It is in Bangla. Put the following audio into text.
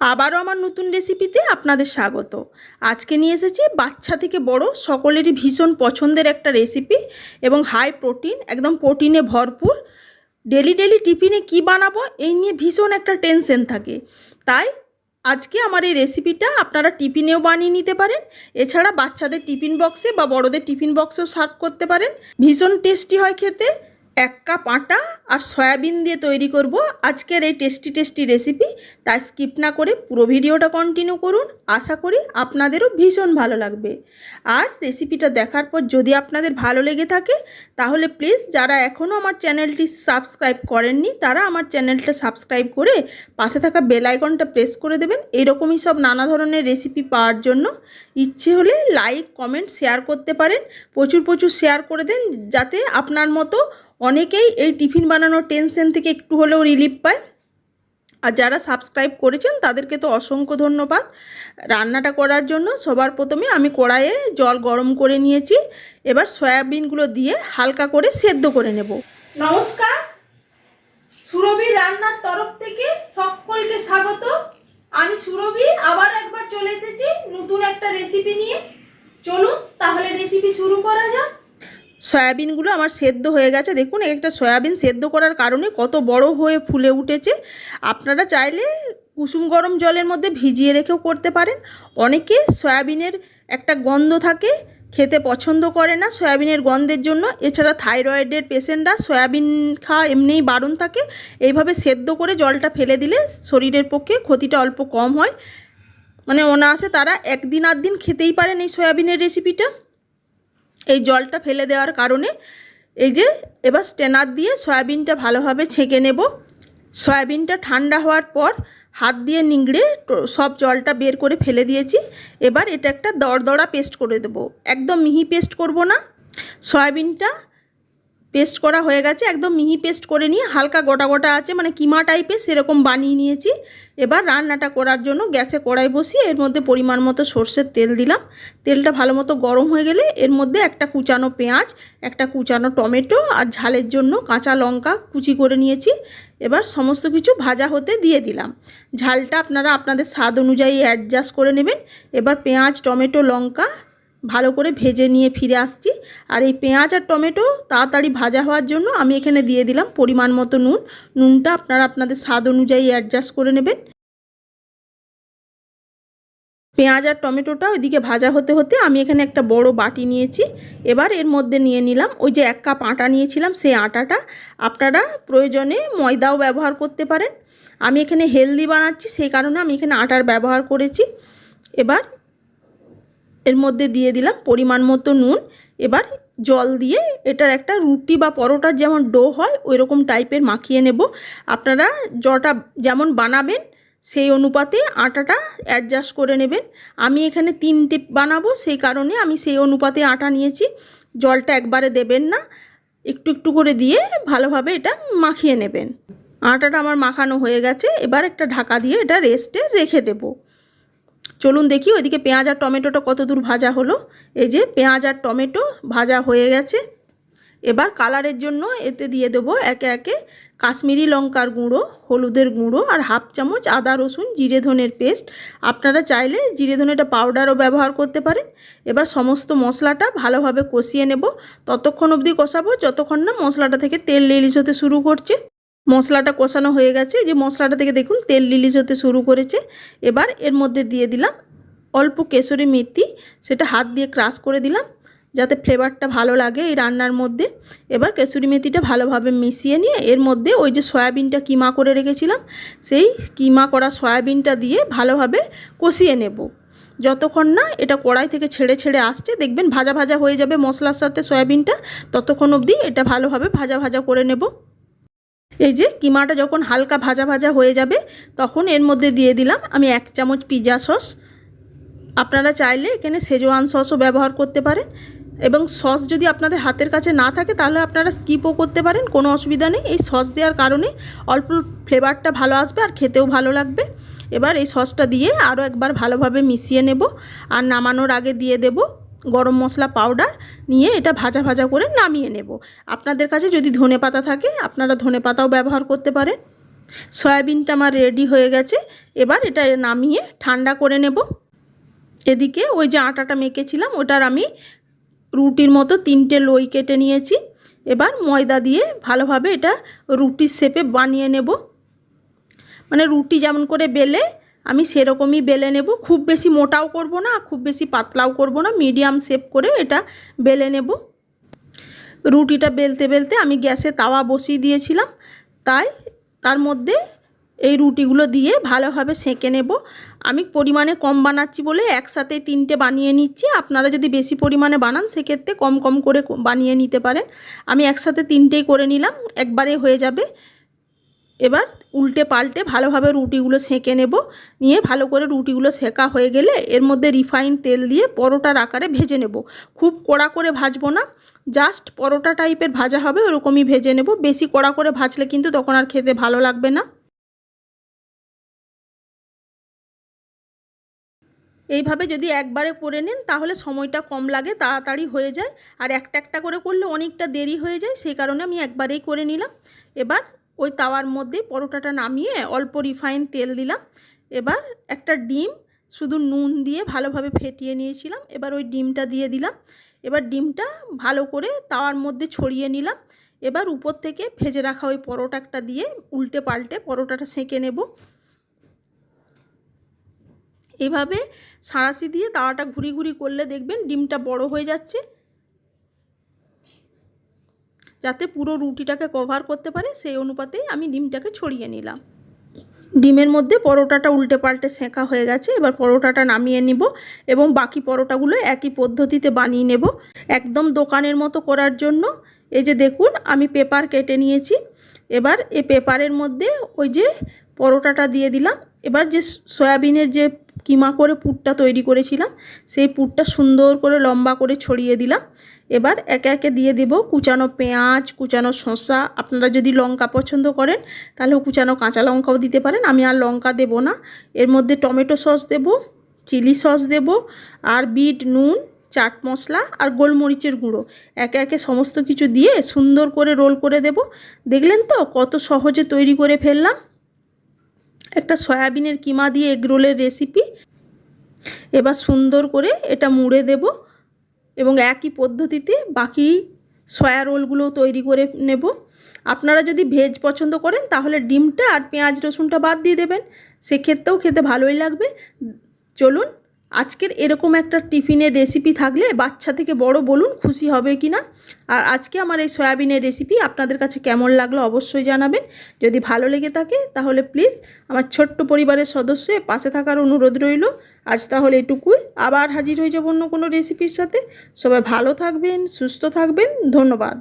আবারও আমার নতুন রেসিপিতে আপনাদের স্বাগত। আজকে নিয়ে এসেছি বাচ্চা থেকে বড় সকলেরই ভীষণ পছন্দের একটা রেসিপি এবং হাই প্রোটিন একদম প্রোটিনে ভরপুর। ডেলি ডেলি টিফিনে কি বানাবো এই নিয়ে ভীষণ একটা টেনশন থাকে। তাই আজকে আমার এই রেসিপিটা আপনারা টিফিনেও বানিয়ে নিতে পারেন। এছাড়া বাচ্চাদের টিফিন বক্সে বা বড়দের টিফিন বক্সেও সার্ভ করতে পারেন। ভীষণ টেস্টি হয় খেতে। এক কাপ আটা আর সয়াবিন দিয়ে তৈরি করব আজকের এই টেস্টি টেস্টি রেসিপি তাই স্কিপ না করে পুরো ভিডিওটা কন্টিনিউ করুন। আশা করি আপনাদেরও ভীষণ ভালো লাগবে। আর রেসিপিটা দেখার পর যদি আপনাদের ভালো লেগে থাকে, তাহলে প্লিজ যারা এখনও আমার চ্যানেলটি সাবস্ক্রাইব করেননি, তারা আমার চ্যানেলটা সাবস্ক্রাইব করে পাশে থাকা বেল আইকনটা প্রেস করে দেবেন। এরকমই সব নানা ধরনের রেসিপি পাওয়ার জন্য। ইচ্ছে হলে লাইক কমেন্ট শেয়ার করতে পারেন। প্রচুর প্রচুর শেয়ার করে দেন যাতে আপনার মতো অনেকেই এই টিফিন বানানোর টেনশন থেকে একটু হলেও রিলিফ পায়। আর যারা সাবস্ক্রাইব করেছেন, তাদেরকে তো অসংখ্য ধন্যবাদ। রান্নাটা করার জন্য সবার প্রথমে আমি কড়াইয়ে জল গরম করে নিয়েছি। এবার সয়াবিনগুলো দিয়ে হালকা করে সেদ্ধ করে নেব। নমস্কার। সুরভি রান্নার তরফ থেকে সকলকে স্বাগত। আমি সুরভি, আবার একবার চলে এসেছি নতুন একটা রেসিপি নিয়ে। চলুন, তাহলে রেসিপি শুরু করা যাক। সয়াবিনগুলো আমার সেদ্ধ হয়ে গেছে। দেখুন, একটা সয়াবিন সেদ্ধ করার কারণে কত বড় হয়ে ফুলে উঠেছে। আপনারা চাইলে কুসুম গরম জলের মধ্যে ভিজিয়ে রেখেও করতে পারেন। অনেকে সয়াবিনের একটা গন্ধ থাকে, খেতে পছন্দ করে না সয়াবিনের গন্ধের জন্য। এছাড়া থাইরয়েডের পেশেন্টরা সয়াবিন খাওয়া এমনিই বারণ থাকে। এইভাবে সেদ্ধ করে জলটা ফেলে দিলে শরীরের পক্ষে ক্ষতিটা অল্প কম হয়। মানে অনায়াসে তারা একদিন আধ দিন খেতেই পারেন এই সয়াবিনের রেসিপিটা। এই জলটা ফেলে দেওয়ার কারণে এই যে এবার স্টেনার দিয়ে সয়াবিনটা ভালোভাবে ছেঁকে নেব। সয়াবিনটা ঠান্ডা হওয়ার পর হাত দিয়ে নিংড়ে সব জলটা বের করে ফেলে দিয়েছি। এবার এটা একটা দরদড়া পেস্ট করে দেবো। একদম মিহি পেস্ট করব না। সয়াবিনটা পেস্ট করা হয়ে গেছে, একদম মিহি পেস্ট করে নিয়ে হালকা গোটা গোটা আছে মানে কিমা টাইপের সেরকম বানিয়ে নিয়েছি। এবার রান্নাটা করার জন্য গ্যাসে কড়াই বসিয়ে এর মধ্যে পরিমাণ মতো সর্ষের তেল দিলাম। তেলটা ভালো মতো গরম হয়ে গেলে এর মধ্যে একটা কুচানো পেঁয়াজ, একটা কুচানো টমেটো আর ঝালের জন্য কাঁচা লঙ্কা কুচি করে নিয়েছি। এবার সমস্ত কিছু ভাজা হতে দিয়ে দিলাম। ঝালটা আপনারা আপনাদের স্বাদ অনুযায়ী অ্যাডজাস্ট করে নেবেন। এবার পেঁয়াজ, টমেটো, লঙ্কা ভালো করে ভেজে নিয়ে ফিরে আসছি। আর এই পেঁয়াজ আর টমেটো তাড়াতাড়ি ভাজা হওয়ার জন্য আমি এখানে দিয়ে দিলাম পরিমাণ মতো নুন। নুনটা আপনারা আপনাদের স্বাদ অনুযায়ী অ্যাডজাস্ট করে নেবেন। পেঁয়াজ আর টমেটোটা ওইদিকে ভাজা হতে হতে আমি এখানে একটা বড় বাটি নিয়েছি। এবার এর মধ্যে নিয়ে নিলাম ওই যে এক কাপ আটা নিয়েছিলাম সেই আটাটা। আপনারা প্রয়োজনে ময়দাও ব্যবহার করতে পারেন। আমি এখানে হেলদি বানাচ্ছি সেই কারণে আমি এখানে আটার ব্যবহার করেছি। এবার এর মধ্যে দিয়ে দিলাম পরিমাণ মতো নুন। এবার জল দিয়ে এটার একটা রুটি বা পরোটার যেমন ডো হয় ওই রকম টাইপের মাখিয়ে নেব। আপনারা জটা যেমন বানাবেন, সেই অনুপাতে আটাটা অ্যাডজাস্ট করে নেবেন। আমি এখানে তিনটে বানাবো, সেই কারণে আমি সেই অনুপাতে আটা নিয়েছি। জলটা একবারে দেবেন না, একটু একটু করে দিয়ে ভালোভাবে এটা মাখিয়ে নেবেন। আটাটা আমার মাখানো হয়ে গেছে, এবার একটা ঢাকা দিয়ে এটা রেস্টে রেখে দেবো। চলুন দেখি, ওইদিকে পেঁয়াজ আর টমেটোটা কত দূর ভাজা হলো। এই যে পেঁয়াজ আর টমেটো ভাজা হয়ে গেছে। এবার কালারের জন্য এতে দিয়ে দেবো একে একে কাশ্মীরি লঙ্কার গুঁড়ো, হলুদের গুঁড়ো আর হাফ চামচ আদা, রসুন, জিরে ধনের পেস্ট। আপনারা চাইলে জিরে ধনেটা পাউডারও ব্যবহার করতে পারেন। এবার সমস্ত মশলাটা ভালোভাবে কষিয়ে নেব। ততক্ষণ অবধি কষাবো, যতক্ষণ না মশলাটা থেকে তেল রিলিজ হতে শুরু করছে। মশলাটা কষানো হয়ে গেছে। যে মশলাটা থেকে দেখুন, তেল রিলিজ হতে শুরু করেছে। এবার এর মধ্যে দিয়ে দিলাম অল্প কেশরি মেথি, সেটা হাত দিয়ে ক্রাশ করে দিলাম, যাতে ফ্লেভারটা ভালো লাগে এই রান্নার মধ্যে। এবার কেশরি মেথিটা ভালোভাবে মিশিয়ে নিয়ে এর মধ্যে ওই যে সয়াবিনটা কিমা করে রেখেছিলাম, সেই কিমা করা সয়াবিনটা দিয়ে ভালোভাবে কষিয়ে নেব। যতক্ষণ না এটা কড়াই থেকে ছেড়ে ছেড়ে আসছে, দেখবেন ভাজা ভাজা হয়ে যাবে মশলার সাথে সয়াবিনটা, ততক্ষণ অবধি এটা ভালোভাবে ভাজা ভাজা করে নেব। এই যে কিমাটা যখন হালকা ভাজা ভাজা হয়ে যাবে, তখন এর মধ্যে দিয়ে দিলাম আমি এক চামচ পিজা সস। আপনারা চাইলে এখানে সেজোয়ান সসও ব্যবহার করতে পারেন এবং সস যদি আপনাদের হাতের কাছে না থাকে, তাহলে আপনারা স্কিপও করতে পারেন, কোনো অসুবিধা নেই। এই সস দেওয়ার কারণে অল্প ফ্লেভারটা ভালো আসবে আর খেতেও ভালো লাগবে। এবার এই সসটা দিয়ে আরও একবার ভালোভাবে মিশিয়ে নেব। আর নামানোর আগে দিয়ে দেব গরম মশলা পাউডার নিয়ে এটা ভাজা ভাজা করে নামিয়ে নেব। আপনাদের কাছে যদি ধনে পাতা থাকে, আপনারা ধনে পাতাও ব্যবহার করতে পারেন। সয়াবিনটা আমার রেডি হয়ে গেছে। এবার এটা নামিয়ে ঠান্ডা করে নেব। এদিকে ওই যে আটাটা মেখেছিলাম, ওটার আমি রুটির মতো তিনটে লই কেটে নিয়েছি। এবার ময়দা দিয়ে ভালোভাবে এটা রুটির শেপে বানিয়ে নেব। মানে রুটি যেমন করে বেলে আমি সেরকমই বেলে নেব। খুব বেশি মোটাও করব না, খুব বেশি পাতলাও করব না মিডিয়াম শেপ করে এটা বেলে নেব। রুটিটা বেলতে বেলতে আমি গ্যাসে তাওয়া বসিয়ে দিয়েছিলাম, তাই তার মধ্যে এই রুটিগুলো দিয়ে ভালোভাবে সেঁকে নেব। আমি পরিমাণে কম বানাচ্ছি বলে একসাথে তিনটে বানিয়ে নিচ্ছি, আপনারা যদি বেশি পরিমাণে বানান সেক্ষেত্রে কম কম করে বানিয়ে নিতে পারেন। আমি একসাথে তিনটেই করে নিলাম, একবারে হয়ে যাবে। এবার উল্টে পাল্টে ভালোভাবে রুটিগুলো সেঁকে নেব। নিয়ে ভালো করে রুটিগুলো সেঁকা হয়ে গেলে এর মধ্যে রিফাইন তেল দিয়ে পরোটার আকারে ভেজে নেব। খুব কড়া করে ভাজবো না, জাস্ট পরোটা টাইপের ভাজা হবে, ওরকমই ভেজে নেব। বেশি কড়া করে ভাজলে কিন্তু তখন আর খেতে ভালো লাগবে না। এইভাবে যদি একবারে করে নেন, তাহলে সময়টা কম লাগে, তাড়াতাড়ি হয়ে যায়। আর একটা একটা করে করলে অনেকটা দেরি হয়ে যায়, সেই কারণে আমি একবারেই করে নিলাম। এবার ওই তাওয়ার মধ্যেই পরোটাটা নামিয়ে অল্প রিফাইন তেল দিলাম। এবার একটা ডিম শুধু নুন দিয়ে ভালোভাবে ফেটিয়ে নিয়েছিলাম। এবার ওই ডিমটা দিয়ে দিলাম। এবার ডিমটা ভালো করে তাওয়ার মধ্যে ছড়িয়ে নিলাম। এবার উপর থেকে ভেজে রাখা ওই পরোটাটা দিয়ে উল্টে পাল্টে পরোটাটা সেঁকে নেব। এভাবে সাঁড়াশি দিয়ে তাওয়াটা ঘুরি ঘুরি করলে দেখবেন ডিমটা বড় হয়ে যাচ্ছে। যাতে পুরো রুটিটাকে কভার করতে পারে, সেই অনুপাতেই আমি ডিমটাকে ছড়িয়ে নিলাম। ডিমের মধ্যে পরোটাটা উল্টে পাল্টে সেঁকা হয়ে গেছে, এবার পরোটাটা নামিয়ে নিব এবং বাকি পরোটাগুলো একই পদ্ধতিতে বানিয়ে নেব, একদম দোকানের মতো করার জন্য। এই যে দেখুন, আমি পেপার কেটে নিয়েছি, এবার এই পেপারের মধ্যে ওই যে পরোটাটা দিয়ে দিলাম। এবার যে সয়াবিনের যে কিমা করে পুরটা তৈরি করেছিলাম, সেই পুরটা সুন্দর করে লম্বা করে ছড়িয়ে দিলাম। এবার একে একে দিয়ে দেব কুচানো পেঁয়াজ, কুচানো শসা। আপনারা যদি লঙ্কা পছন্দ করেন, তাহলে কুচানো কাঁচা লঙ্কাও দিতে পারেন। আমি আর লঙ্কা দেব না। এর মধ্যে টমেটো সস দেব, চিলি সস দেব, আর বিট, নুন, চাট মশলা, আর গোলমরিচের গুঁড়ো। একে একে সমস্ত কিছু দিয়ে সুন্দর করে রোল করে দেব। দেখলেন তো কত সহজে তৈরি করে ফেললাম? একটা সয়াবিনের কিমা দিয়ে এগরোলের রেসিপি এবার সুন্দর করে এটা মুড়ে দেব এবং একই পদ্ধতিতে বাকি সয়া রোলগুলো তৈরি করে নেব। আপনারা যদি ভেজ পছন্দ করেন, তাহলে ডিমটা আর পেঁয়াজ রসুনটা বাদ দিয়ে দেবেন। সেক্ষেত্রেও খেতে ভালোই লাগবে। চলুন আজকের এরকম একটা টিফিনের রেসিপি থাকলে বাচ্চা থেকে বড় বলুন খুশি হবে কি না। আর আজকে আমার এই সয়াবিনের রেসিপি আপনাদের কাছে কেমন লাগল অবশ্যই জানাবেন। যদি ভালো লেগে থাকে তাহলে প্লিজ আমার ছোট্ট পরিবারের সদস্য পাশে থাকার অনুরোধ রইল। আজ তাহলে এটুকুই। আবার হাজির হয়ে যাব অন্য কোনো রেসিপির সাথে। সবাই ভালো থাকবেন, সুস্থ থাকবেন। ধন্যবাদ।